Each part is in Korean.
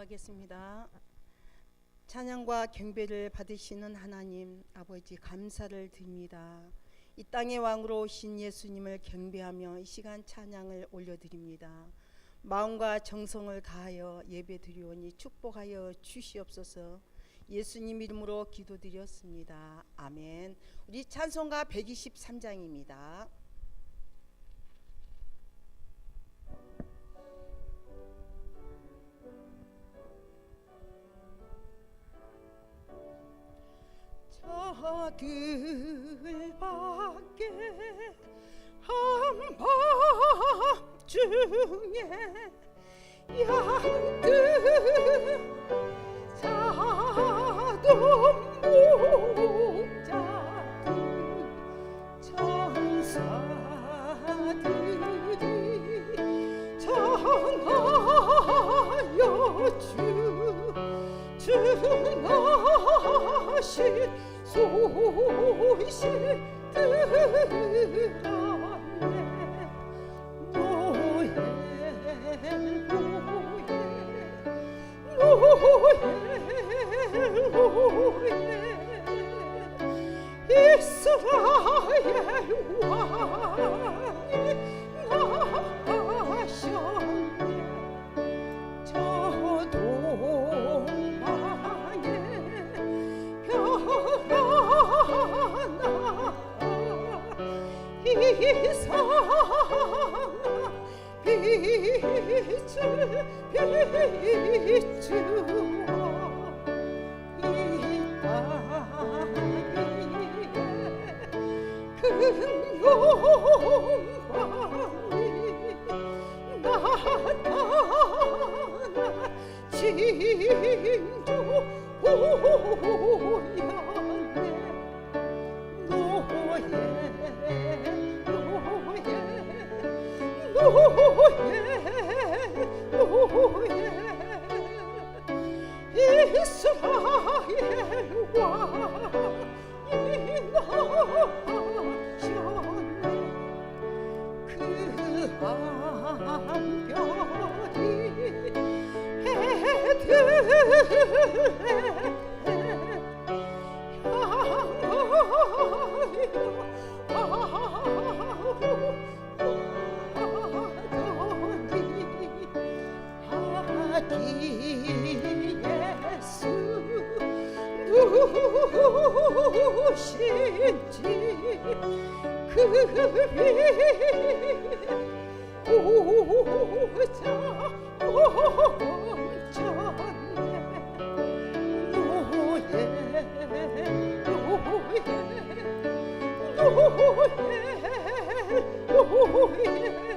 기도하겠습니다. 찬양과 경배를 받으시는 하나님 아버지 감사를 드립니다. 이 땅의 왕으로 오신 예수님을 경배하며 이 시간 찬양을 올려드립니다. 마음과 정성을 다하여 예배드리오니 축복하여 주시옵소서. 예수님 이름으로 기도드렸습니다. 아멘. 우리 찬송가 123장입니다. 저들밖에 한밤중에 양들 이스라엘 왕 나타나 징 한별이 예수 그빛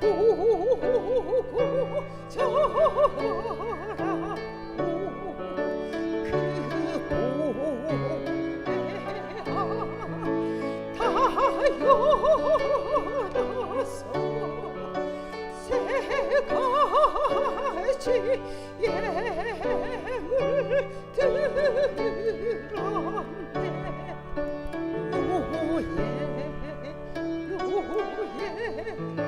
예물 들었네 노예. 노예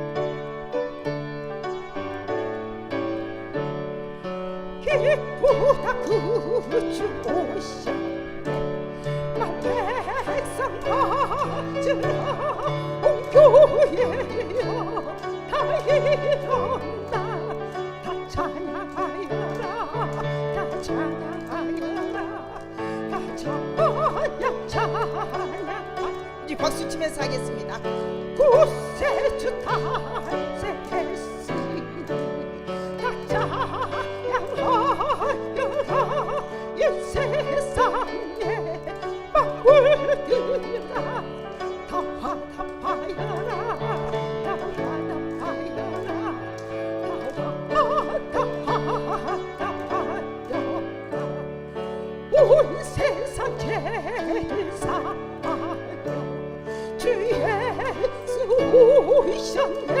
박수 치면서 하겠습니다 주의 소이셨네.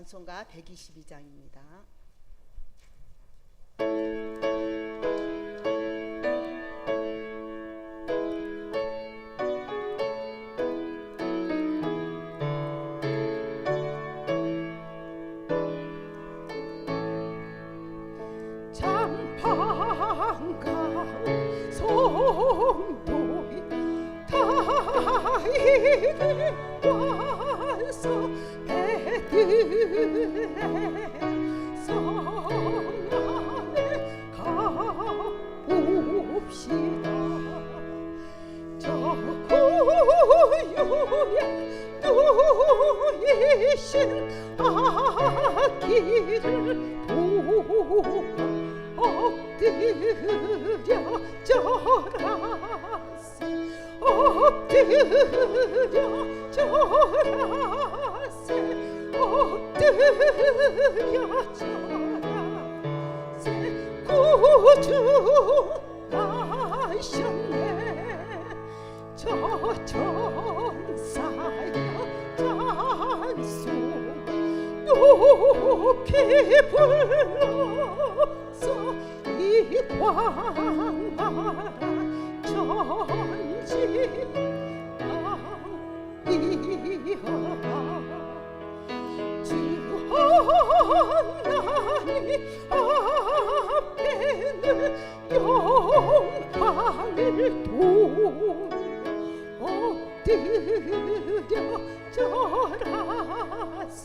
찬송가 122장입니다. 구유에 누이신 아기를 보고 엎드려 절하세 엎드려 절하세 엎드려 절하세 구주 불러서 이 광활한 전지 이어라 주 하나님 앞에는 영광을 돌려 엎드려 절하세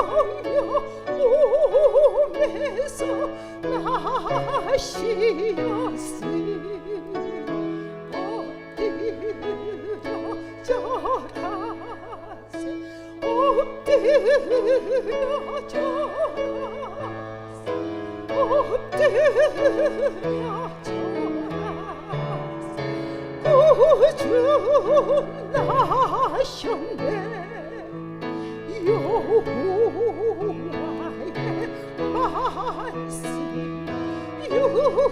동정녀 몸에서 나시었으니 엎드려 절하세 엎드려 절하세 엎드려 절하세 구주 나셨네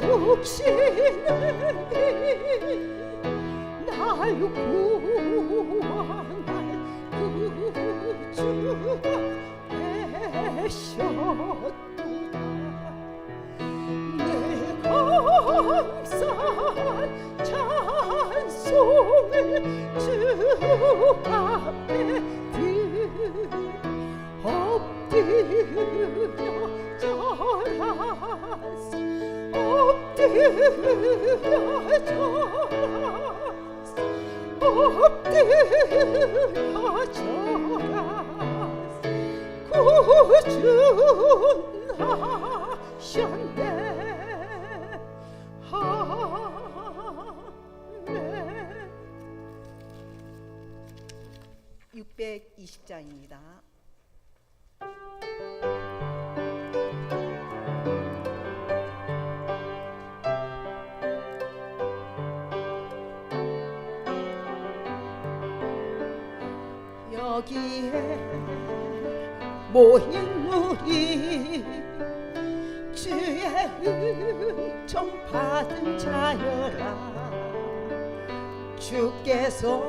육신을 날 구원 620장입니다. 여기에 모인 우리 주의 은총 받은 자여라. 주께서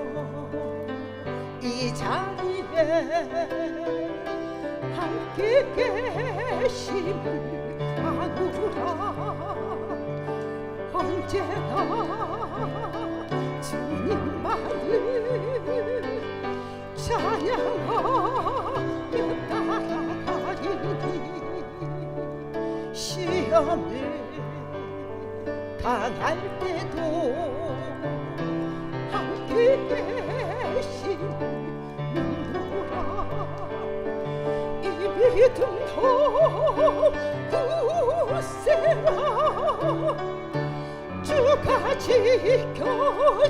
이 자리에 함께 계심을 아노라. 언제나 주님만을 찬양하며 따라가리니 시험을 당할 때도 함께 누구라 이 믿음도 굳세라 주가 지켜주신다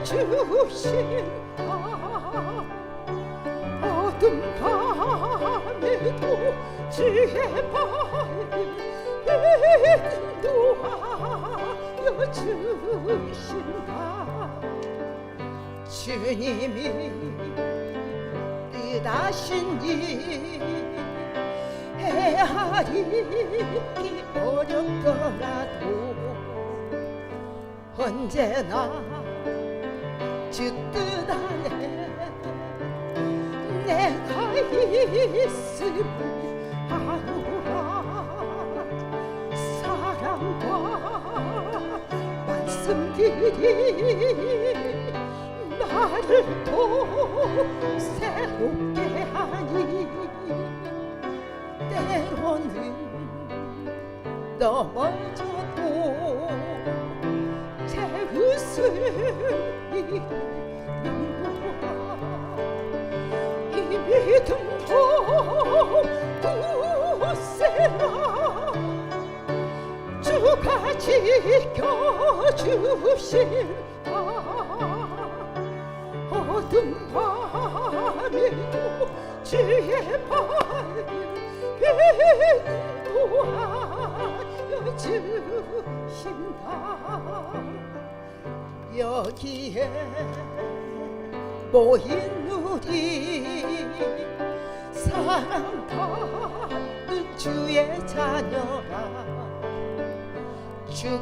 어둠 밤에도 주의 밝은 인도하여 주신다 주님이 뜻하신 일 헤아리기 어렵더라도 언제나 주뜻 안에 내가 있음을 아노라. 사랑과 말씀들이 나를 또 새롭게 하니. 때로는 넘어져도 제 웃음이 눈물아 지켜주신다 어둠 밤에도 주의 밝은 인도하여 주신다 여기에 모인 우리 사랑 받는 주의 자녀라 주